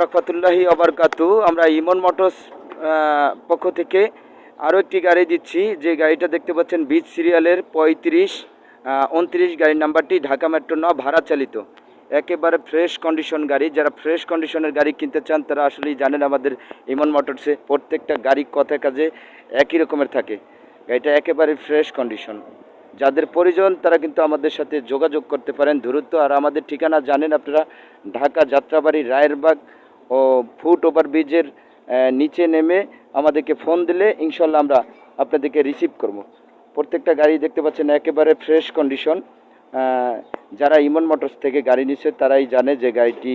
রহমতুল্লাহি অবরকাতু আমরা ইমন মোটরস পক্ষ থেকে আরও একটি গাড়ি দিচ্ছি। যে গাড়িটা দেখতে পাচ্ছেন বিচ সিরিয়ালের পঁয়ত্রিশ উনত্রিশ গাড়ির নাম্বারটি ঢাকা মেট্রো ন ভাড়া চালিত। একেবারে ফ্রেশ কন্ডিশন গাড়ি। যারা ফ্রেশ কন্ডিশনের গাড়ি কিনতে চান, তারা আসলেই জানেন আমাদের ইমন মোটরসে প্রত্যেকটা গাড়ি কথা কাজে একই রকমের থাকে। গাড়িটা একেবারে ফ্রেশ কন্ডিশন যাদের প্রয়োজন তারা কিন্তু আমাদের সাথে যোগাযোগ করতে পারেন দ্রুত। আর আমাদের ঠিকানা জানেন আপনারা, ঢাকা যাত্রাবাড়ি, রায়েরবাগ ফুট ওভার ব্রিজের নিচে নেমে আমাদেরকে ফোন দিলে ইনশাল্লাহ আমরা আপনাদেরকে রিসিভ করব। প্রত্যেকটা গাড়ি দেখতে পাচ্ছেন একেবারে ফ্রেশ কন্ডিশন যারা ইমন মোটরস থেকে গাড়ি নিচ্ছে তারাই জানে যে গাড়িটি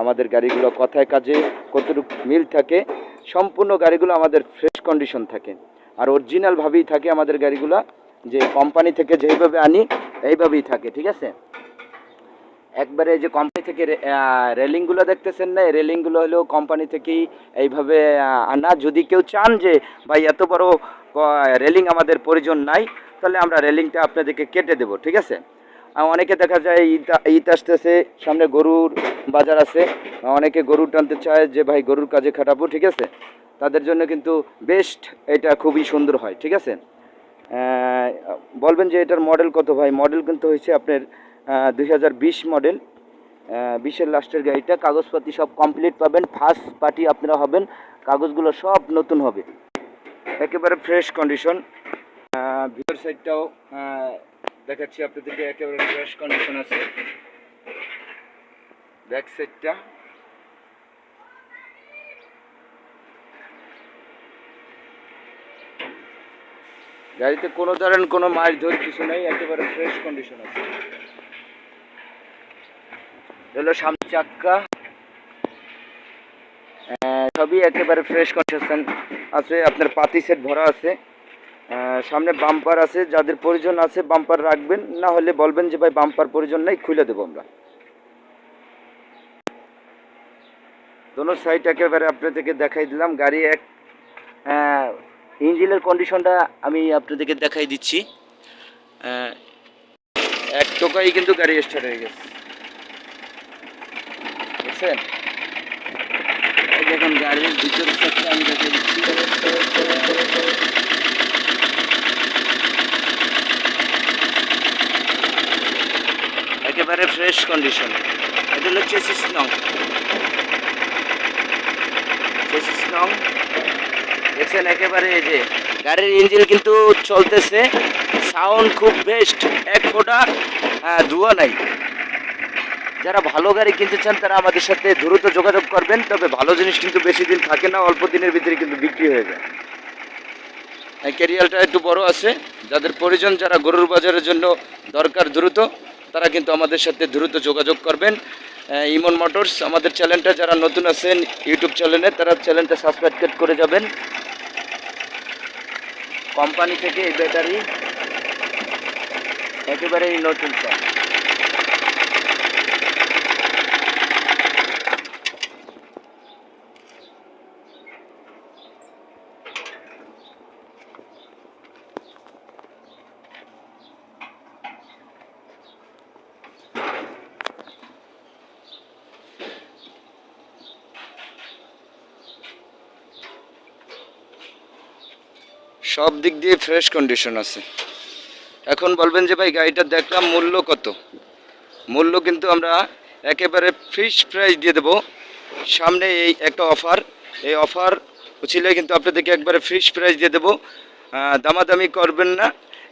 আমাদের গাড়িগুলো কথায় কাজে কতটুকু মিল থাকে। সম্পূর্ণ গাড়িগুলো আমাদের ফ্রেশ কন্ডিশন থাকে। আর অরিজিনালভাবেই থাকে আমাদের গাড়িগুলো। যে কোম্পানি থেকে যেইভাবে আনি, এইভাবেই থাকে, ঠিক আছে? একবারে যে কোম্পানি থেকে রেলিংগুলো দেখতেছেন না রেলিংগুলো হলেও কোম্পানি থেকেই এইভাবে আনা। যদি কেউ চান যে, ভাই, এত বড় রেলিং আমাদের প্রয়োজন নাই, তাহলে আমরা রেলিংটা আপনাদেরকে কেটে দেবো। ঠিক আছে? অনেকে দেখা যায় ঈদ ঈদ আসতেছে, সামনে গরুর বাজার আছে। অনেকে গরু টানতে চায় যে, ভাই, গরুর কাজে খাটাবো। ঠিক আছে? তাদের জন্য কিন্তু বেস্ট এটা খুবই সুন্দর হয়। ঠিক আছে? বলবেন যে, এটার মডেল কত? ভাই মডেল কিন্তু হয়েছে আপনার দুই হাজার বিশ মডেল বিশের লাস্টের গাড়িটা। কাগজপাতি সব কমপ্লিট পাবেন। ফার্স্ট পার্টি আপনারা হবেন। কাগজগুলো সব নতুন হবে। একেবারে ফ্রেশ কন্ডিশন ভিতর সাইডটাও দেখাচ্ছি আপনাদেরকে। একেবারে ফ্রেশ কন্ডিশন আছে। ব্যাক সাইডটা গাড়িতে কোনো ধরনের কোনো মাছ ধর কিছু নেই। একেবারে ফ্রেশ কন্ডিশন আছে। হলো সামনে চাক্কা। সবই একেবারে ফ্রেশ কন্ডিশন আছে, আপনার পাতি সেট ভরা আছে। সামনে বাম্পার আছে, যাদের প্রয়োজন আছে বাম্পার রাখবেন, না হলে বলবেন যে ভাই বাম্পার প্রয়োজন নাই, খুলে দেবো আমরা। দোনো সাইড একেবারে আপনাদেরকে দেখাই দিলাম, গাড়ি এক ইঞ্জিনের কন্ডিশনটা আমি আপনাদেরকে দেখাই দিচ্ছি। এক টোকাই কিন্তু গাড়ি স্টার্ট হয়ে গেছে। দেখছেন এই দেখুন, গাড়ির ভিতরের সাথে আমি দিচ্ছি। একেবারে ফ্রেশ কন্ডিশন এটা হলো চেসিস নং। চেসিস নং। দেখছেন, একেবারে এই যে, গাড়ির ইঞ্জিন কিন্তু চলতেছে। সাউন্ড খুব বেস্ট এক ফোটা ধোঁয়া নাই। যারা ভালো গাড়ি কিনতে চান, তারা আমাদের সাথে দ্রুত যোগাযোগ করবেন, তবে ভালো জিনিস কিন্তু বেশি দিন থাকে না, অল্প দিনের ভিতরে কিন্তু বিক্রি হয়ে যায়। এই ক্যারিয়ালটা একটু বড় আছে। যাদের প্রয়োজন যারা গরুর বাজারের জন্য দরকার দ্রুত, তারা কিন্তু আমাদের সাথে দ্রুত যোগাযোগ করবেন। ইমন মোটরস, আমাদের চ্যানেলটা যারা নতুন আছেন, ইউটিউব চ্যানেলে, তারা চ্যানেলটা সাবস্ক্রাইব করে যাবেন। কোম্পানি থেকে এই ব্যাটারি একেবারেই নতুন। সব দিক দিয়ে ফ্রেশ কন্ডিশন আছে। এখন বলবেন যে, ভাই গাড়িটা দেখলাম মূল্য কত? মূল্য কিন্তু আমরা একেবারে ফিক্স প্রাইস দিয়ে দেবো। সামনে এই একটা অফার এই অফার ছিল কিন্তু আপনাদেরকে একবারে ফিক্স প্রাইস দিয়ে দেবো। দামাদামি করবেন না।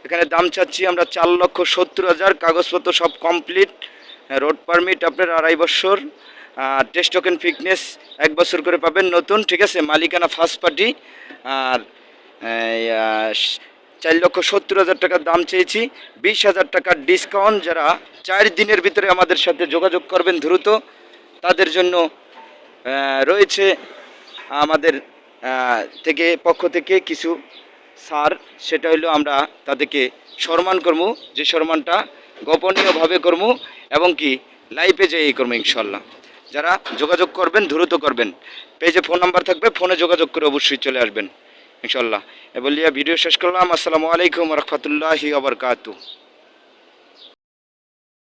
এখানে দাম চাচ্ছি আমরা চার লক্ষ সত্তর হাজার। কাগজপত্র সব কমপ্লিট রোড পারমিট আপনার আড়াই বছর। টেস্ট টোকেন ফিটনেস এক বছর করে পাবেন নতুন। ঠিক আছে? মালিকানা ফার্স্ট পার্টি আর চার লক্ষ সত্তর হাজার টাকার দাম চেয়েছি। বিশ হাজার টাকার ডিসকাউন্ট যারা চার দিনের ভিতরে আমাদের সাথে যোগাযোগ করবেন দ্রুত, তাদের জন্য রয়েছে আমাদের থেকে পক্ষ থেকে কিছু সার। সেটা হলো আমরা তাদেরকে সম্মান করব যে সম্মানটা গোপনীয়ভাবে করব এবং কি লাইভে যেয়ে করব ইনশাল্লাহ যারা যোগাযোগ করবেন, দ্রুত করবেন। পেজে ফোন নাম্বার থাকবে ফোনে যোগাযোগ করে অবশ্যই চলে আসবেন। ইনশাল্লাহ এ বলিয়া ভিডিও শেষ করলাম। আসসালামু আলাইকুম রহমতুল্লাহি আবরকাতু